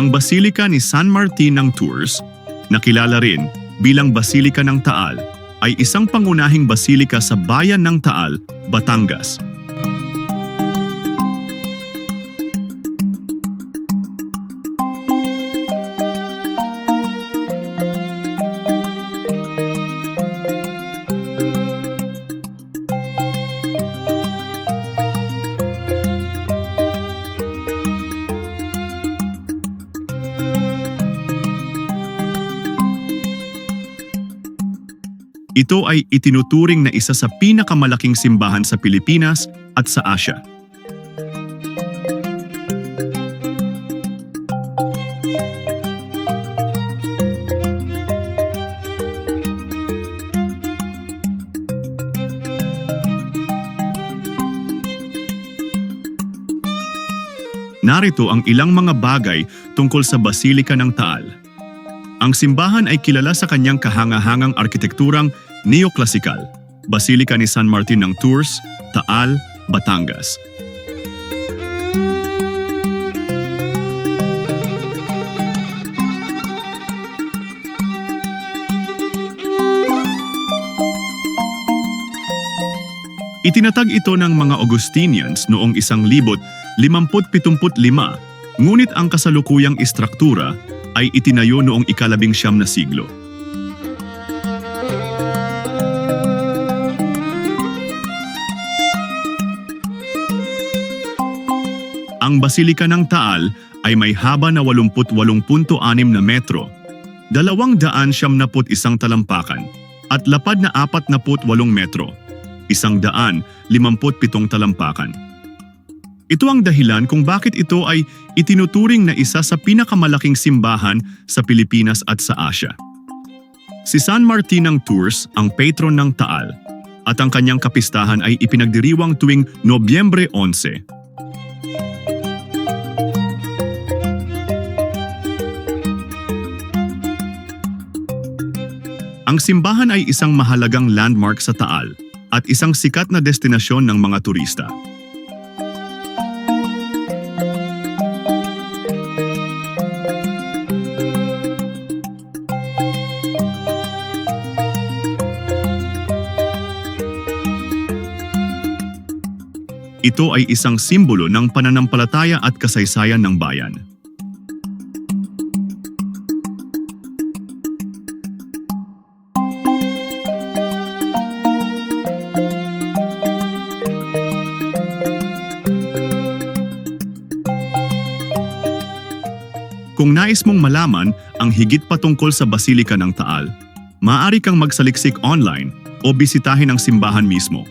Ang Basilika ni San Martin ng Tours, nakilala rin bilang Basilika ng Taal, ay isang pangunahing basilika sa bayan ng Taal, Batangas. Ito ay itinuturing na isa sa pinakamalaking simbahan sa Pilipinas at sa Asya. Narito ang ilang mga bagay tungkol sa Basilika ng Taal. Ang simbahan ay kilala sa kanyang kahangahangang arkitekturang neoklasikal, Basilika ni San Martin ng Tours, Taal, Batangas. Itinatag ito ng mga Augustinians noong 1575, ngunit ang kasalukuyang istruktura ay itinayo noong ikalabing siyam na siglo. Ang Basilika ng Taal ay may haba na 88.6 na metro, dalawang daan siyam naput isang talampakan, at lapad na 48 metro, isang daan limamput pitong talampakan. Ito ang dahilan kung bakit ito ay itinuturing na isa sa pinakamalaking simbahan sa Pilipinas at sa Asya. Si San Martin ng Tours ang patron ng Taal at ang kanyang kapistahan ay ipinagdiriwang tuwing Nobyembre 11. Ang simbahan ay isang mahalagang landmark sa Taal at isang sikat na destinasyon ng mga turista. Ito ay isang simbolo ng pananampalataya at kasaysayan ng bayan. Kung nais mong malaman ang higit patungkol sa Basilika ng Taal, maaari kang magsaliksik online o bisitahin ang simbahan mismo.